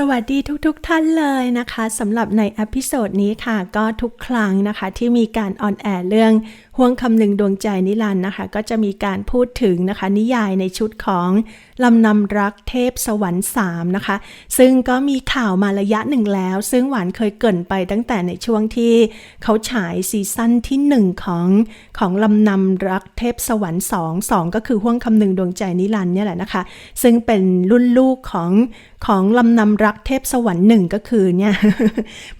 สวัสดีทุกๆทท่านเลยนะคะสำหรับในอพิโซดนี้ค่ะ ก็ทุกครั้งนะคะที่มีการออนแอร์เรื่องห่วงคำหนึ่งดวงใจนิรันด์นะคะ ก็จะมีการพูดถึงนะคะ นิยายในชุดของลำนำรักเทพสวรรค์3นะคะ ซึ่งก็มีข่าวมาระยะหนึ่งแล้ว ซึ่งหวานเคยเกินไปตั้งแต่ในช่วงที่เขาฉายซีซั่นที่ 1 ของของลำนำรักเทพสวรรค์ 2 2 ก็คือห่วงคำหนึ่งดวงใจนิรันด์เนี่ยแหละนะคะ ซึ่งเป็นรุ่นลูกของของลำนำรักเทพสวรรค์หนึ่งก็คือเนี่ย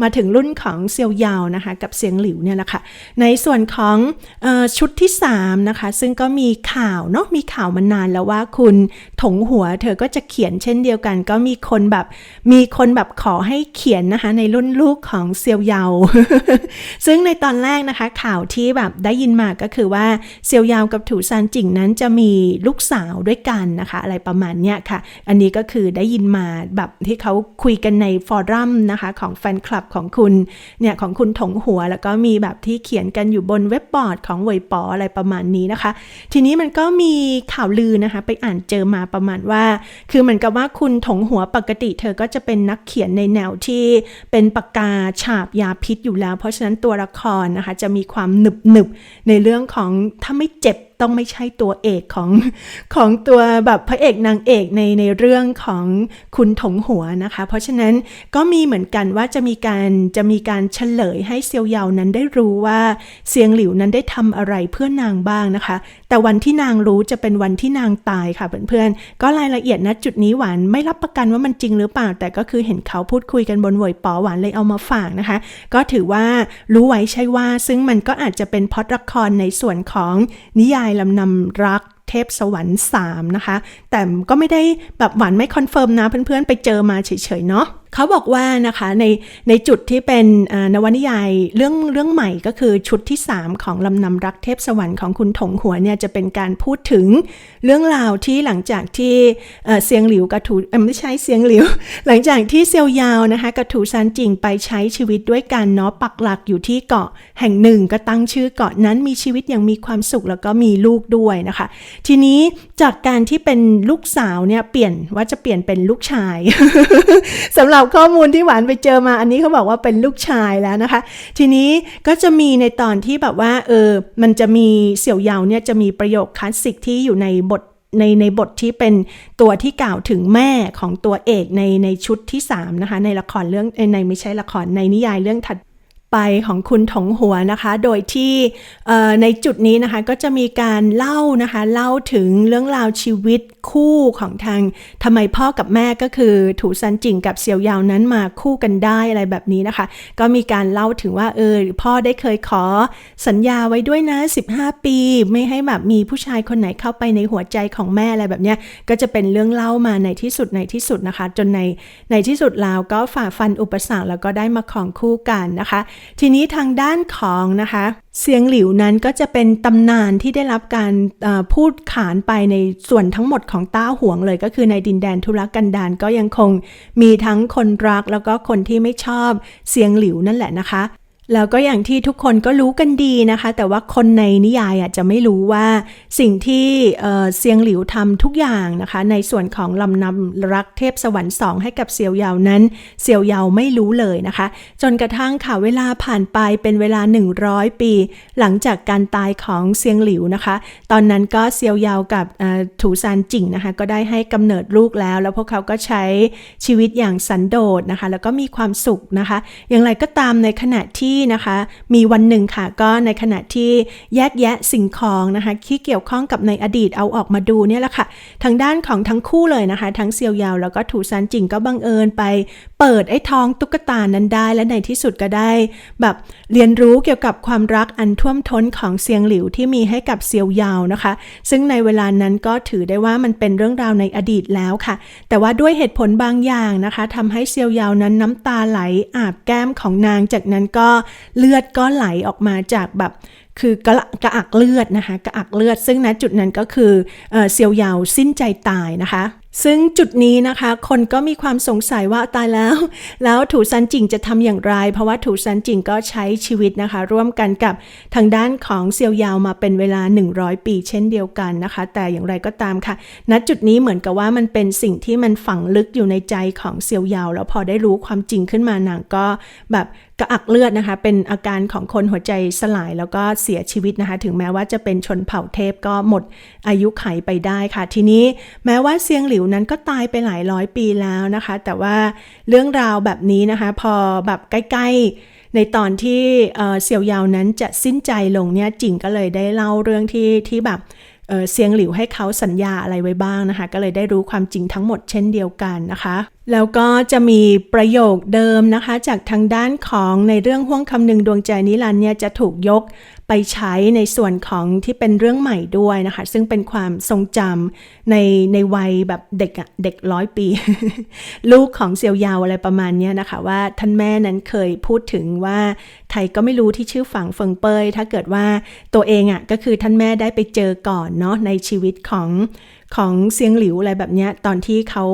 มาถึงรุ่นของเซียวยาวนะคะกับเสียงหลิวเนี่ยแหละค่ะในส่วนของออชุดที่3นะคะซึ่งก็มีข่าวเนาะมีข่าวมานานแล้วว่าคุณถงหัวเธอก็จะเขียนเช่นเดียวกัน ก็มีคนแบบมีคนแบบขอให้เขียนนะคะในรุ่นลูกของเซียวยาวซึ่งในตอนแรกนะคะข่าวที่แบบได้ยินมาก็คือว่าเซียวยาวกับถูซานจิงนั้นจะมีลูกสาวด้วยกันนะคะ อะไรประมาณเนี้ยค่ะ อันนี้ก็คือได้ยินมาแบบที่เขาคุยกันในฟอรัมนะคะของแฟนคลับของคุณเนี่ยของคุณถงหัว แล้วก็มีแบบที่เขียนกันอยู่บนเว็บบอร์ดของเวยปออะไรประมาณนี้นะคะ ทีนี้มันก็มีข่าวลือนะคะ ไปอ่านเจอมาประมาณว่า คือเหมือนกับว่าคุณถงหัวปกติ เธอก็จะเป็นนักเขียนในแนวที่เป็นปากกาฉาบยาพิษอยู่แล้ว เพราะฉะนั้นตัวละครนะคะจะมีความหนึบหนึบในเรื่องของถ้าไม่เจ็บ ต้องไม่ใช่ตัวเอกของของตัวแบบพระเอกนางเอกในในเรื่องของคุณถงหัวนะคะ เพราะฉะนั้นก็มีเหมือนกันว่าจะมีการจะมีการเฉลยให้เซียวเยานั้นได้รู้ว่าเซียงหลิวนั้นได้ทำอะไรเพื่อนางบ้างนะคะ แต่วันที่นางรู้จะเป็นวันที่นางตายค่ะเพื่อนๆก็รายละเอียดณจุดนี้หวานไม่รับประกันว่ามันจริงหรือเปล่า แต่ก็คือเห็นเขาพูดคุยกันบนวยปอหวานเลยเอามาฝากนะคะ ก็ถือว่ารู้ไว้ใช่ว่าซึ่งมันก็อาจจะเป็นพอดละครในส่วนของนิยายายลำนำรักเทพสวรรค์3นะคะ แต่ก็ไม่ได้แบบหวานไม่คอนเฟิร์มนะเพื่อนๆ ไปเจอมาเฉยๆเนาะเขาบอกว่านะคะในในจุดที่เป็นนวนิยายเรื่องเรื่องใหม่ก็คือชุดที่ 3 ของลำนำรักเทพสวรรค์ของคุณถงหัวเนี่ยจะเป็นการพูดถึงเรื่องราวที่หลังจากที่เซียงหลิวกับถูไม่ใช่เซียงหลิว หลังจากที่เซียวยาวนะคะกับถูซานจิงไปใช้ชีวิตด้วยกันเนาะปักหลักอยู่ที่เกาะแห่งหนึ่งก็ตั้งชื่อเกาะนั้นมีชีวิตอย่างมีความสุขแล้วก็มีลูกด้วยนะคะ ทีนี้จากการที่เป็นลูกสาวเนี่ยเปลี่ยนว่าจะเปลี่ยนเป็นลูกชายสำหรับข้อมูลที่หวานไปเจอมา อันนี้เขาบอกว่าเป็นลูกชายแล้วนะคะ ทีนี้ก็จะมีในตอนที่แบบว่าเออมันจะมีเสี่ยวเยาเนี่ยจะมีประโยคคลาสสิกที่อยู่ในบทในในบทที่เป็นตัวที่กล่าวถึงแม่ของตัวเอกในในชุดที่3นะคะในละครเรื่องในไม่ใช่ละครในนิยายเรื่องถัด ไปของคุณถงหัวนะคะ โดยที่ในจุดนี้นะคะก็จะมีการเล่านะคะเล่าถึงเรื่องราวชีวิตคู่ของทางทำไมพ่อกับแม่ก็คือถูซันจิงกับเซียวยาวนั้นมาคู่กันได้อะไรแบบนี้นะคะ ก็มีการเล่าถึงว่าเออพ่อได้เคยขอสัญญาไว้ด้วยนะ 15 ปี ไม่ให้แบบมีผู้ชายคนไหนเข้าไปในหัวใจของแม่อะไรแบบนี้ก็จะเป็นเรื่องเล่ามาในที่สุดในที่สุดนะคะ จนในในที่สุดแล้วก็ฝ่าฟันอุปสรรคแล้วก็ได้มาของคู่กันนะคะทีนี้ทางด้านของนะคะ เสียงหลิวนั้นก็จะเป็นตำนานที่ได้รับการพูดขานไปในส่วนทั้งหมดของต้าห่วงเลย ก็คือในดินแดนทุรกันดารก็ยังคงมีทั้งคนรักแล้วก็คนที่ไม่ชอบเสียงหลิวนั่นแหละนะคะ แล้วก็อย่างที่ทุกคนก็รู้กันดีนะคะ แต่ว่าคนในนิยายอะจะไม่รู้ว่าสิ่งที่เซียงหลิวทำทุกอย่างนะคะ ในส่วนของลำนำรักเทพสวรรค์สองให้กับเซียวเยานั้น เซียวเยาไม่รู้เลยนะคะ จนกระทั่งค่ะเวลาผ่านไปเป็นเวลา 100 ปี หลังจากการตายของเซียงหลิวนะคะ ตอนนั้นก็เซียวเยากับถูซานจิงนะคะ ก็ได้ให้กำเนิดลูกแล้ว แล้วพวกเขาก็ใช้ชีวิตอย่างสันโดษนะคะ แล้วก็มีความสุขนะคะ อย่างไรก็ตามในขณะที่นะคะ มีวันหนึ่งค่ะก็ในขณะที่แยกแยะสิ่งของนะคะที่เกี่ยวข้องกับในอดีตเอาออกมาดูเนี่ยแหละค่ะ ทางด้านของทั้งคู่เลยนะคะ ทั้งเซียวยาวแล้วก็ถูซานจิงก็บังเอิญไป เปิดไอ้ท้องตุ๊กตานั้นได้ และในที่สุดก็ได้ แบบเรียนรู้เกี่ยวกับความรักอันท่วมท้นของเซียงหลิวที่มีให้กับเซียวยาวนะคะ ซึ่งในเวลานั้นก็ถือได้ว่ามันเป็นเรื่องราวในอดีตแล้วค่ะ แต่ว่าด้วยเหตุผลบางอย่างนะคะทำให้เซียวยาวนั้นน้ำตาไหลอาบแก้มของนาง จากนั้นก็เลือดก็ไหลออกมาจากแบบคือกระกระอักเลือดนะคะกระอักเลือด ซึ่งณจุดนั้นก็คือเซียวยาวสิ้นใจตายนะคะ ซึ่งจุดนี้นะคะ คนก็มีความสงสัยว่าตายแล้ว แล้วถูซันจิงจะทำอย่างไร เพราะว่าถูซันจิงก็ใช้ชีวิตนะคะ ร่วมกันกับทางด้านของเซียวยาวมาเป็นเวลา 100 ปีเช่นเดียวกันนะคะ แต่อย่างไรก็ตามค่ะ ณจุดนี้เหมือนกับว่ามันเป็นสิ่งที่มันฝังลึกอยู่ในใจของเซียวยาวแล้วพอได้รู้ความจริงขึ้นมานางก็แบบ กระอักเลือดนะคะ เป็นอาการของคนหัวใจสลายแล้วก็เสียชีวิตนะคะ ถึงแม้ว่าจะเป็นชนเผ่าเทพก็หมดอายุไขไปได้ค่ะ ทีนี้แม้ว่าเซียงหลิวนั้นก็ตายไปหลายร้อยปีแล้วนะคะ แต่ว่าเรื่องราวแบบนี้นะคะ พอแบบใกล้ๆ ในตอนที่เซียวยาวนั้นจะสิ้นใจลงเนี่ยจิงก็เลยได้เล่าเรื่องที่ที่แบบเซียงหลิวให้เขาสัญญาอะไรไว้บ้างนะคะ ก็เลยได้รู้ความจริงทั้งหมดเช่นเดียวกันนะคะ แล้วก็จะมีประโยคเดิมนะคะ จากทางด้านของในเรื่องห่วงคำหนึ่งดวงใจนิรันดร์เนี่ยจะถูกยกไปใช้ในส่วนของที่เป็นเรื่องใหม่ด้วยนะคะ ซึ่งเป็นความทรงจำในในวัยแบบเด็กอะเด็กร้อยปี ลูกของเซียวยาวอะไรประมาณนี้นะคะ ว่าท่านแม่นั้นเคยพูดถึงว่าใครก็ไม่รู้ที่ชื่อฝังเฟิงเปยถ้าเกิดว่าตัวเองอะก็คือท่านแม่ได้ไปเจอก่อนเนาะในชีวิตของของเซียงหลิวอะไรแบบนี้ตอนที่เขา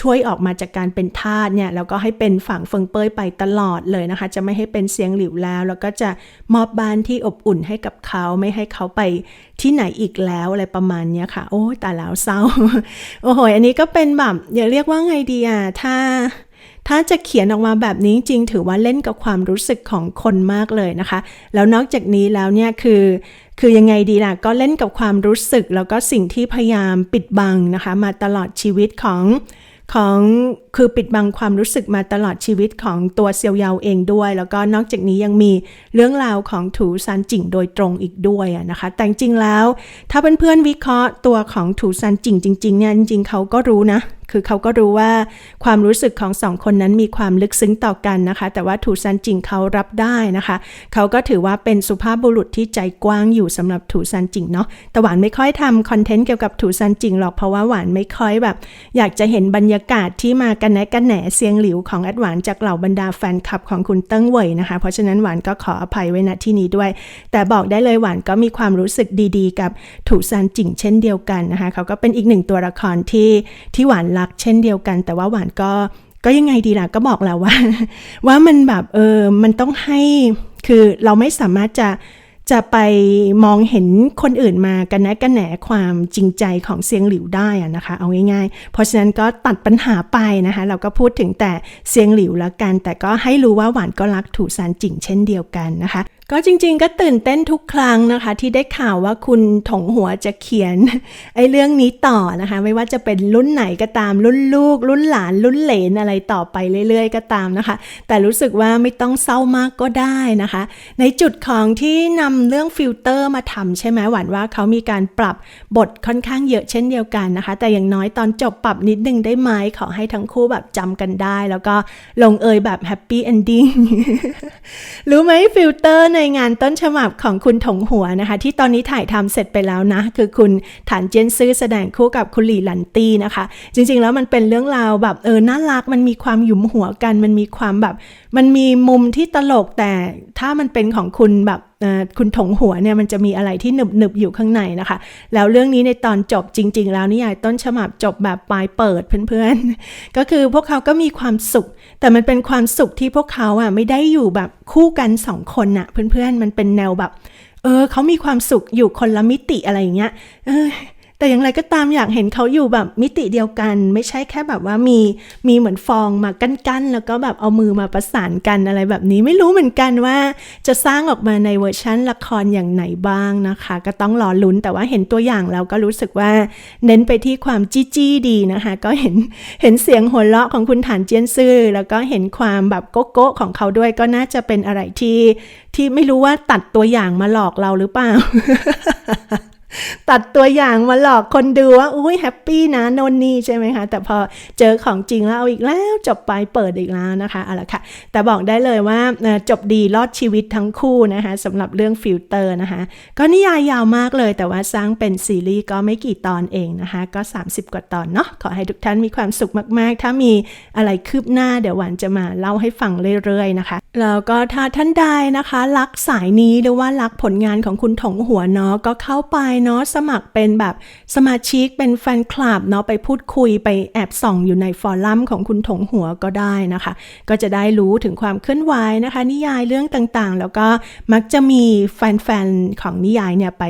ช่วยออกมาจากการเป็นทาสเนี่ยแล้วก็ให้เป็นฝั่งเฟิงเปยไปตลอดเลยนะคะ จะไม่ให้เป็นเสียงหลิวแล้ว แล้วก็จะมอบบ้านที่อบอุ่นให้กับเขาไม่ให้เขาไปที่ไหนอีกแล้วอะไรประมาณนี้ค่ะ โอ้แตาแล้วเศร้า โอ้โหอันนี้ก็เป็นแบบอย่าเรียกว่าไงดีอะถ้าถ้าจะเขียนออกมาแบบนี้จริงถือว่าเล่นกับความรู้สึกของคนมากเลยนะคะ แล้วนอกจากนี้แล้วเนี่ยคือคือยังไงดีล่ะก็เล่นกับความรู้สึก แล้วก็สิ่งที่พยายามปิดบังนะคะ มาตลอดชีวิตของ ของคือปิดบังความรู้สึกมาตลอดชีวิตของตัวเซียวเยาเองด้วย แล้วก็นอกจากนี้ยังมีเรื่องราวของถูซานจิงโดยตรงอีกด้วยนะคะ แต่จริงแล้ว ถ้าเพื่อนๆวิเคราะห์ตัวของถูซานจิงจริงๆเนี่ยจริงๆเขาก็รู้นะ คือเขาก็รู้ว่าความรู้สึกของสองคนนั้นมีความลึกซึ้งต่อกันนะคะ แต่ว่าถูซันจิงเขารับได้นะคะ เขาก็ถือว่าเป็นสุภาพบุรุษที่ใจกว้างอยู่สำหรับถูซันจิงเนาะ แต่หวานไม่ค่อยทำคอนเทนต์เกี่ยวกับถูซันจิงหรอก เพราะว่าหวานไม่ค่อยแบบ อยากจะเห็นบรรยากาศที่มากันแหนกันแหนเสียงหลิวของแอดหวานจากเหล่าบรรดาแฟนคลับของคุณเติ้งเว่ยนะคะ เพราะฉะนั้นหวานก็ขออภัยไว้ณที่นี้ด้วย แต่บอกได้เลยหวานก็มีความรู้สึกดีๆ กับถูซันจิงเช่นเดียวกันนะคะ เขาก็เป็นอีกหนึ่งตัวละครที่ที่หวานักเช่นเดียวกัน แต่ว่าหวานก็ก็ยังไงดีล่ะก็บอกแล้วว่า ว่ามันแบบเออมันต้องให้คือเราไม่สามารถจะจะไปมองเห็นคนอื่นมากันแนะกันแหนความจริงใจของเสียงหลิวได้อะนะคะ เอาง่ายๆ เพราะฉะนั้นก็ตัดปัญหาไปนะคะ เราก็พูดถึงแต่เสียงหลิวแล้วกัน แต่ก็ให้รู้ว่าหวานก็รักถูซานจิงเช่นเดียวกันนะคะ ก็จริงๆ ก็ตื่นเต้นทุกครั้งนะคะ ที่ได้ข่าวว่าคุณถงหัวจะเขียนไอ้เรื่องนี้ต่อนะคะ ไม่ว่าจะเป็นรุ่นไหนก็ตามรุ่นลูก รุ่นหลาน รุ่นเหลนอะไรต่อไปเรื่อยๆ ก็ตามนะคะ แต่รู้สึกว่าไม่ต้องเศร้ามากก็ได้นะคะ ในจุดของที่นำเรื่องฟิลเตอร์มาทำใช่ไหมหวานว่าเขามีการปรับบทค่อนข้างเยอะเช่นเดียวกันนะคะ แต่อย่างน้อยตอนจบปรับนิดนึงได้ไหมขอให้ทั้งคู่แบบจำกันได้ แล้วก็ลงเอยแบบแฮปปี้เอนดิ้งรู้ไหมฟิลเตอร์ในงานต้นฉบับของคุณถงหัวนะคะ ที่ตอนนี้ถ่ายทำเสร็จไปแล้วนะ คือคุณฐานเจนซื้อแสดงคู่กับคุณหลี่หลันตีนะคะ จริงๆแล้วมันเป็นเรื่องราวแบบเออน่ารักมันมีความหยุมหัวกัน มันมีความแบบ มันมีมุมที่ตลกแต่ถ้ามันเป็นของคุณแบบ คุณถงหัวเนี่ยมันจะมีอะไรที่หนึบหนึบอยู่ข้างในนะคะ แล้วเรื่องนี้ในตอนจบจริง ๆ แล้วนิยายต้นฉบับจบแบบปลายเปิดเพื่อนๆ ก็คือพวกเขาก็มีความสุข แต่มันเป็นความสุขที่พวกเขาอะไม่ได้อยู่แบบคู่กันสองคนอะเพื่อนๆมันเป็นแนวแบบ เออเขามีความสุขอยู่คนละมิติอะไรอย่างเงี้ยเออ แต่อย่างไรก็ตามอยากเห็นเขาอยู่แบบมิติเดียวกัน ไม่ใช่แค่แบบว่ามีมีเหมือนฟองมากั้นๆ แล้วก็แบบเอามือมาประสานกันอะไรแบบนี้ไม่รู้เหมือนกันว่า จะสร้างออกมาในเวอร์ชั่นละครอย่างไหนบ้างนะคะ ก็ต้องรอลุ้นแต่ว่าเห็นตัวอย่างแล้วก็รู้สึกว่าเน้นไปที่ความจี้จี้ดีนะคะ ก็เห็นเห็นเสียงหัวเราะของคุณฐานเจียนซื่อแล้วก็เห็นความแบบโก๊ะโกของเขาด้วยก็น่าจะเป็นอะไรที่ที่ไม่รู้ว่าตัดตัวอย่างมาหลอกเราหรือเปล่า ตัดตัวอย่างมาหลอกคนดูว่าอุ้ยแฮปปี้นะโนนนี่ใช่ไหมคะ แต่พอเจอของจริงแล้วเอาอีกแล้วจบไปเปิดอีกแล้วนะคะเอาละค่ะ แต่บอกได้เลยว่าจบดีรอดชีวิตทั้งคู่นะคะสำหรับเรื่องฟิลเตอร์นะคะ ก็นิยายยาวมากเลยแต่ว่าสร้างเป็นซีรีส์ก็ไม่กี่ตอนเองนะคะ ก็ 30 กว่าตอนเนาะขอให้ทุกท่านมีความสุขมากๆ ถ้ามีอะไรคืบหน้าเดี๋ยวหวานจะมาเล่าให้ฟังเรื่อยๆนะคะแล้วก็ถ้าท่านใดนะคะ รักสายนี้หรือว่ารักผลงานของคุณถงหัวเนาะก็เข้าไปเนาะสมัครเป็นแบบสมาชิกเป็นแฟนคลับเนาะไปพูดคุยไปแอบส่องอยู่ในฟอรัมของคุณถงหัวก็ได้นะคะ ก็จะได้รู้ถึงความเคลื่อนไหวนะคะ นิยายเรื่องต่างๆ แล้วก็มักจะมีแฟนๆของนิยายเนี่ยไป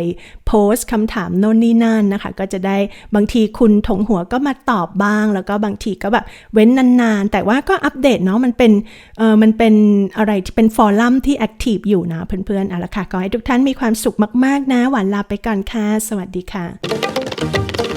โพสต์คำถามโน่นนี่นั่นนะคะ ก็จะได้บางทีคุณถงหัวก็มาตอบบ้าง แล้วก็บางทีก็แบบเว้นนานๆ แต่ว่าก็อัปเดตเนาะมันเป็นเออมันเป็นอะไรที่เป็นฟอรัมที่แอคทีฟอยู่นะเพื่อนๆเอาละค่ะก็ให้ทุกท่านมีความสุขมากๆนะหวานลาไปก่อนค่ะค่ะ สวัสดีค่ะ